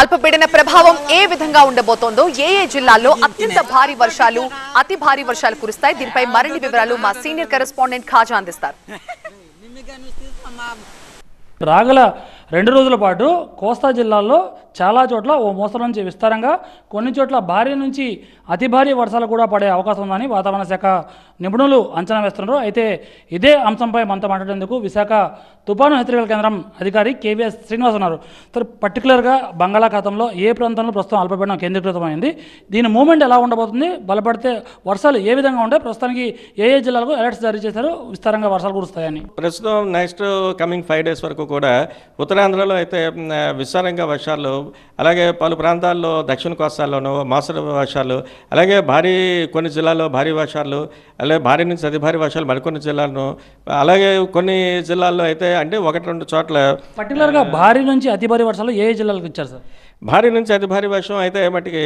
అల్పపీడన ప్రభావం ఏ విధంగా ఉండబోతోందో ఏ ఏ జిల్లాల్లో అత్యంత భారీ వర్షాలు అతి భారీ వర్షాలు కురుస్తాయి. దీనిపై మరిన్ని వివరాలు మా సీనియర్ కరెస్పాండెంట్ ఖాజా అందిస్తారు. రాగల రెండు రోజుల పాటు కోస్తా జిల్లాల్లో చాలా చోట్ల ఓ మోస్తరు నుంచి విస్తారంగా కొన్ని చోట్ల భారీ నుంచి అతి భారీ వర్షాలు కూడా పడే అవకాశం ఉందని వాతావరణ శాఖ నిపుణులు అంచనా వేస్తున్నారు. అయితే ఇదే అంశంపై మనతో మాట్లాడేందుకు విశాఖ తుపాను హెచ్చరికల కేంద్రం అధికారి కేవీఎస్ శ్రీనివాస్ ఉన్నారు. సార్ పర్టికులర్గా బంగాళాఖాతంలో ఏ ప్రాంతంలో ప్రస్తుతం అల్పపీడనం కేంద్రీకృతమైంది? దీని మూమెంట్ ఎలా ఉండబోతుంది? బలపడితే వర్షాలు ఏ విధంగా ఉంటాయి ప్రస్తుతానికి ఏ ఏ జిల్లాలకు అలర్ట్స్ జారీ చేశారు? విస్తారంగా వర్షాలు కురుస్తాయని. ప్రస్తుతం నెక్స్ట్ కమింగ్ ఫైవ్ డేస్ వరకు కూడా ఉత్తరాంధ్రలో అయితే విస్తారంగా వర్షాలు అలాగే పలు ప్రాంతాల్లో దక్షిణ కోస్తాల్లోనూ మోస్తరు వర్షాలు అలాగే భారీ కొన్ని జిల్లాల్లో భారీ వర్షాలు అలాగే భారీ నుంచి అతి భారీ వర్షాలు మరికొన్ని జిల్లాలను అలాగే కొన్ని జిల్లాల్లో అయితే అంటే ఒకటి రెండు చోట్ల పర్టికులర్గా భారీ నుంచి అతి భారీ వర్షాలు ఏ జిల్లాలకు ఇచ్చారు సార్? భారీ నుంచి అతి భారీ వర్షం అయితే మటుకి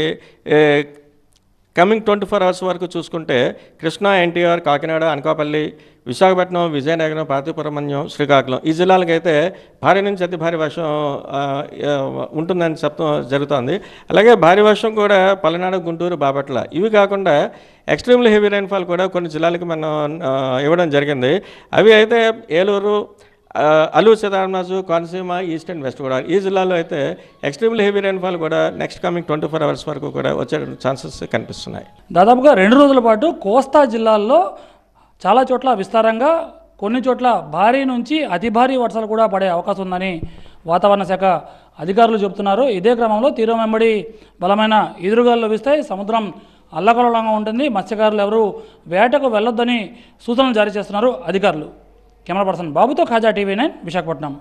కమింగ్ ట్వంటీ ఫోర్ అవర్స్ వరకు చూసుకుంటే కృష్ణా ఎన్టీఆర్ కాకినాడ అనకాపల్లి విశాఖపట్నం విజయనగరం పార్తీపురమణ్యం శ్రీకాకుళం ఈ జిల్లాలకైతే భారీ నుంచి అతి భారీ వర్షం ఉంటుందని చెప్తాం జరుగుతోంది. అలాగే భారీ వర్షం కూడా పల్నాడు గుంటూరు బాపట్ల ఇవి కాకుండా ఎక్స్ట్రీమ్లీ హెవీ రైన్ఫాల్ కూడా కొన్ని జిల్లాలకు మనం ఇవ్వడం జరిగింది. అవి అయితే ఏలూరు ఆ, Alluri Sitaramaraju Konaseema east and west కూడా. ఈ జిల్లాలో అయితే ఎక్స్ట్రీమ్లీ హెవీ రైన్ఫాల్ కూడా next coming twenty four hours వరకు కూడా వచ్చే ఛాన్సెస్ కనిపిస్తున్నాయి. దాదాపుగా రెండు రోజుల పాటు కోస్తా జిల్లాల్లో చాలా చోట్ల విస్తారంగా కొన్ని చోట్ల భారీ నుంచి అతి భారీ వర్షాలు కూడా పడే అవకాశం ఉందని వాతావరణ శాఖ అధికారులు చెబుతున్నారు. ఇదే క్రమంలో తీరం వెంబడి బలమైన ఎదురుగాలు లభిస్తాయి సముద్రం అల్లకల్లోలంగా ఉంటుంది. మత్స్యకారులు ఎవరు వేటకు వెళ్ళొద్దని సూచనలు జారీ చేస్తున్నారు అధికారులు. కెమెరా పర్సన్ బాబుతో ఖాజా టీవీ నైన్ విశాఖపట్నం